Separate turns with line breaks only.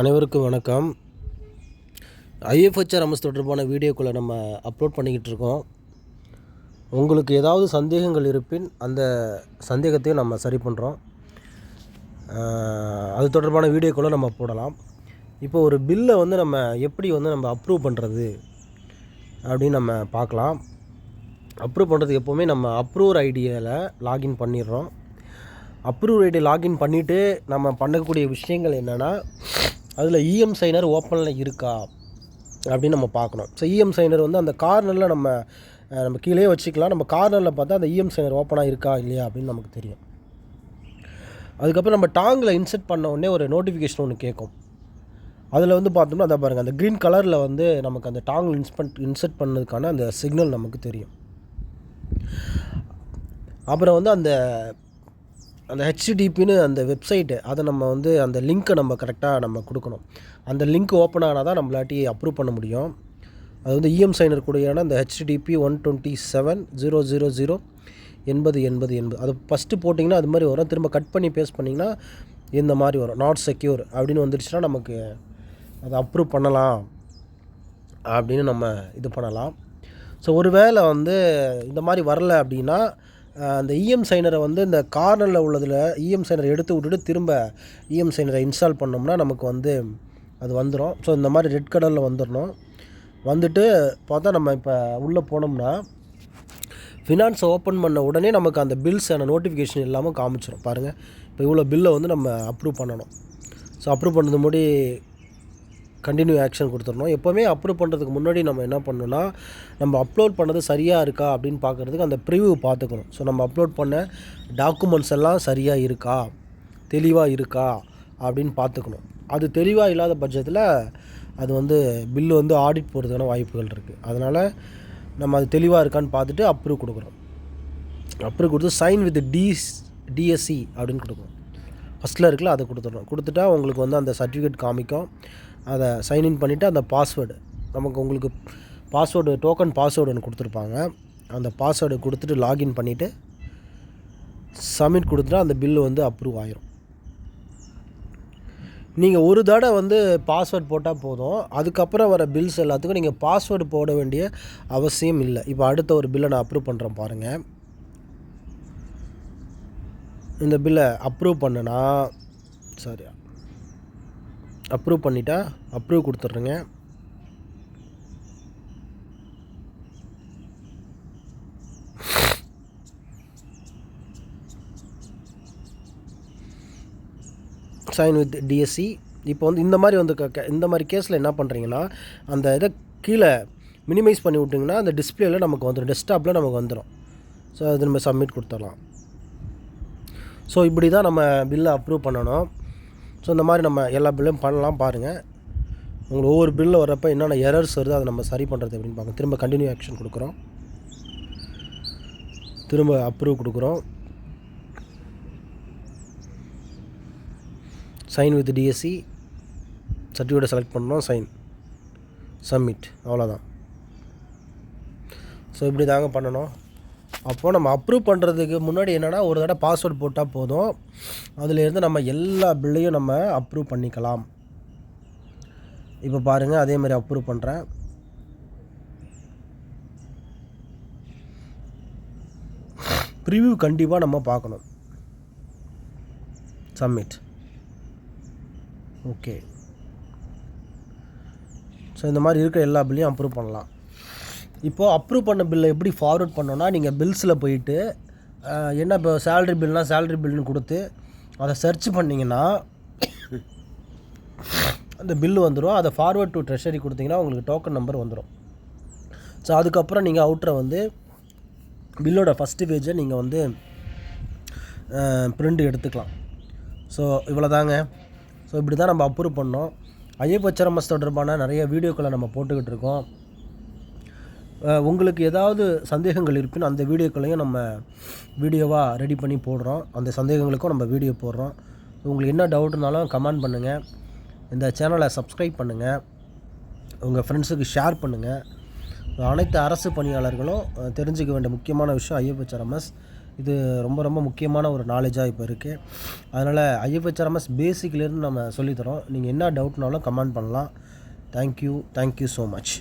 அனைவருக்கும் வணக்கம். ஐஎஃப்ஹெச்ஆர் அமஸ் தொடர்பான வீடியோக்களை நம்ம அப்லோட் பண்ணிக்கிட்டு இருக்கோம். உங்களுக்கு ஏதாவது சந்தேகங்கள் இருப்பின் அந்த சந்தேகத்தையும் நம்ம சரி பண்ணுறோம் அது தொடர்பான வீடியோக்களை நம்ம போடலாம். இப்போ ஒரு பில்லை வந்து நம்ம எப்படி வந்து நம்ம அப்ரூவ் பண்ணுறது அப்படின்னு நம்ம பார்க்கலாம். அப்ரூவ் பண்ணுறதுக்கு எப்போவுமே நம்ம அப்ரூவர் ஐடியாவில் லாகின் பண்ணிடுறோம். அப்ரூவ் ஐடி லாகின் பண்ணிவிட்டு நம்ம பண்ணக்கூடிய விஷயங்கள் என்னென்னா அதில் இஎம் சைனர் ஓப்பனில் இருக்கா? அப்படின்னு நம்ம பார்க்கணும். ஸோ இஎம் சைனர் வந்து அந்த கார்னரில் நம்ம நம்ம கீழே வச்சுக்கலாம். நம்ம கார்னரில் பார்த்தா அந்த இஎம் சைனர் ஓப்பனாக இருக்கா இல்லையா அப்படின்னு நமக்கு தெரியும். அதுக்கப்புறம் நம்ம டாங்கில் இன்செர்ட் பண்ண உடனே ஒரு நோட்டிஃபிகேஷன் ஒன்று கேட்கும் அதில் வந்து பார்த்தோம்னா அதை பாருங்கள் அந்த க்ரீன் கலரில் வந்து நமக்கு அந்த டாங் இன்ஸ்பென்ட் இன்செர்ட் பண்ணதுக்கான அந்த சிக்னல் நமக்கு தெரியும். அப்புறம் வந்து அந்த அந்த ஹெச்டிடிபின்னு அந்த வெப்சைட்டு அதை நம்ம வந்து அந்த லிங்க்கை நம்ம கரெக்டாக நம்ம கொடுக்கணும். அந்த லிங்க் ஓப்பன் ஆனால் தான் நம்மளாட்டி அப்ரூவ் பண்ண முடியும். அது வந்து இஎம் சைனர் கூடியான அந்த HTTP one twenty seven zero zero zero எண்பது எண்பது எண்பது. அது ஃபஸ்ட்டு போட்டிங்கன்னா அது மாதிரி வரும். திரும்ப கட் பண்ணி பேஸ்ட் பண்ணிங்கன்னா இந்த மாதிரி வரும். நாட் செக்யூர் அப்படின்னு வந்துடுச்சுன்னா நமக்கு அதை அப்ரூவ் பண்ணலாம் அப்படின்னு நம்ம இது பண்ணலாம். ஸோ ஒருவேளை வந்து இந்த மாதிரி வரல அப்படின்னா அந்த இஎம் சைனரை வந்து இந்த கார்னரில் உள்ளதில் இஎம் சைனரை எடுத்து விட்டுட்டு திரும்ப இஎம் சைனரை இன்ஸ்டால் பண்ணோம்னா நமக்கு வந்து அது வந்துடும் ஸோ இந்த மாதிரி ரெட் கலரில் வந்துடணும் வந்துட்டு பார்த்தா நம்ம இப்போ உள்ளே போனோம்னா ஃபினான்ஸ் ஓப்பன் பண்ண உடனே நமக்கு அந்த பில்ஸான நோட்டிஃபிகேஷன் இல்லாமல் காமிச்சிடும் பாருங்கள் இப்போ இவ்வளோ பில்லை வந்து நம்ம அப்ரூவ் பண்ணணும். ஸோ அப்ரூவ் பண்ணது முடி கண்டினியூ ஆக்ஷன் கொடுத்துடணும். எப்போவுமே அப்ரூவ் பண்ணுறதுக்கு முன்னாடி நம்ம என்ன பண்ணணும்னா நம்ம அப்லோட் பண்ணது சரியாக இருக்கா அப்படின்னு பார்க்குறதுக்கு அந்த ப்ரிவியூ பார்த்துக்கணும். ஸோ நம்ம அப்லோட் பண்ண டாக்குமெண்ட்ஸ் எல்லாம் சரியாக இருக்கா? தெளிவாக இருக்கா? அப்படின்னு பார்த்துக்கணும். அது தெளிவாக இல்லாத பட்சத்தில் அது வந்து பில்லு வந்து ஆடிட் போகிறதுக்கான வாய்ப்புகள் இருக்குது அதனால் நம்ம அது தெளிவாக இருக்கான்னு பார்த்துட்டு அப்ரூவ் கொடுக்குறோம் அப்ரூவ் கொடுத்து சைன் வித் டிஸ் டிஎஸ்சி அப்படின்னு கொடுக்குறோம் ஃபஸ்ட்டில் இருக்குல்ல அதை கொடுத்துட்றோம். கொடுத்துட்டா உங்களுக்கு வந்து அந்த சர்டிஃபிகேட் காமிக்கும். அதை சைன்இன் பண்ணிவிட்டு அந்த பாஸ்வேர்டு நமக்கு உங்களுக்கு பாஸ்வேர்டு டோக்கன் பாஸ்வேர்டு ஒன்று கொடுத்துருப்பாங்க. அந்த பாஸ்வேர்டு கொடுத்துட்டு லாகின் பண்ணிவிட்டு சப்மிட் கொடுத்துட்டா அந்த பில்லு வந்து அப்ரூவ் ஆயிரும். நீங்கள் ஒரு தடவை வந்து பாஸ்வேர்ட் போட்டால் போதும். அதுக்கப்புறம் வர பில்ஸ் எல்லாத்துக்கும் நீங்கள் பாஸ்வேர்டு போட வேண்டிய அவசியம் இல்லை. இப்போ அடுத்த ஒரு பில்லை நான் அப்ரூவ் பண்ணுறேன் பாருங்கள் இந்த பில்லை அப்ரூவ் பண்ணனா சாரி அப்ரூவ் பண்ணிட்டா அப்ரூவ் கொடுத்துட்றேங்க. சைன் வித் டிஎஸ்சி இப்போ வந்து இந்த மாதிரி வந்து க- இந்த மாதிரி கேஸில் என்ன பண்ணுறீங்கன்னா அந்த இதை கீழே மினிமைஸ் பண்ணி விட்டிங்கன்னா அந்த டிஸ்பிளேயில் நமக்கு வந்துடும் டெஸ்க்டாப்பில் நமக்கு வந்துடும் ஸோ அது நம்ம சப்மிட் கொடுத்துடலாம். ஸோ இப்படி தான் நம்ம பில்லை அப்ரூவ் பண்ணணும். ஸோ இந்த மாதிரி நம்ம எல்லா பில்லையும் பண்ணலாம் பாருங்கள் உங்களுக்கு ஒவ்வொரு பில்லில் வரப்போ என்னென்ன எரர்ஸ் வருது அதை நம்ம சரி பண்ணுறது அப்படின்னு பார்க்கணும் திரும்ப கண்டினியூ ஆக்ஷன் கொடுக்குறோம். திரும்ப அப்ரூவ் கொடுக்குறோம். சைன் வித் டிஎஸ்சி சர்டிஃபிகேட்டை செலக்ட் பண்ணோம் சைன் சப்மிட் அவ்வளோதான் ஸோ இப்படி தாங்க பண்ணணும். அப்போது நம்ம அப்ரூவ் பண்ணுறதுக்கு முன்னாடி என்னென்னா ஒரு தடவை பாஸ்வேர்ட் போட்டால் போதும். அதுலேருந்து நம்ம எல்லா பில்லையும் நம்ம அப்ரூவ் பண்ணிக்கலாம். இப்போ பாருங்கள் அதே மாதிரி அப்ரூவ் பண்ணுறேன் ப்ரிவ்யூ கண்டிப்பாக நம்ம பார்க்கணும். சப்மிட் ஓகே ஸோ இந்த மாதிரி இருக்கிற எல்லா பில்லையும் அப்ரூவ் பண்ணலாம். இப்போது அப்ரூவ் பண்ண பில்லை எப்படி ஃபார்வர்ட் பண்ணோன்னா நீங்கள் பில்ஸில் போயிட்டு என்ன இப்போ சேலரி பில்னால் சேலரி பில்னு கொடுத்து அதை சர்ச் பண்ணிங்கன்னா அந்த பில்லு வந்துடும் அதை ஃபார்வர்ட் டு ட்ரெஷரி கொடுத்தீங்கன்னா உங்களுக்கு டோக்கன் நம்பர் வந்துடும் ஸோ அதுக்கப்புறம் நீங்கள் அவுட்டரை வந்து பில்லோட ஃபஸ்ட்டு பேஜை நீங்கள் வந்து ப்ரிண்ட் எடுத்துக்கலாம். ஸோ இவ்வளோ தாங்க ஸோ இப்படி தான் நம்ம அப்ரூவ் பண்ணோம். ஐயப்பச்சரமஸ் தொடர்பான நிறைய வீடியோக்களை நம்ம போட்டுக்கிட்டு இருக்கோம். உங்களுக்கு ஏதாவது சந்தேகங்கள் இருப்பின் அந்த வீடியோக்களையும் நம்ம வீடியோவாக ரெடி பண்ணி போடுறோம். அந்த சந்தேகங்களுக்கும் நம்ம வீடியோ போடுறோம். உங்களுக்கு என்ன டவுட்னாலும் கமெண்ட் பண்ணுங்கள் இந்த சேனலை சப்ஸ்கிரைப் பண்ணுங்கள் உங்கள் ஃப்ரெண்ட்ஸுக்கு ஷேர் பண்ணுங்கள் அனைத்து அரசு பணியாளர்களும் தெரிஞ்சிக்க தெரிஞ்சுக்க வேண்டிய முக்கியமான விஷயம் ஐஎஃப்ஹெச்ஆர்எம்எஸ் இது ரொம்ப ரொம்ப முக்கியமான ஒரு நாலேஜாக இப்போ இருக்குது அதனால் ஐஎஃப்ஹெச்ஆர்எம்எஸ் பேசிக்லேருந்து நம்ம சொல்லித்தரோம். நீங்கள் என்ன டவுட்னாலும் கமெண்ட் பண்ணலாம். Thank you thank you so much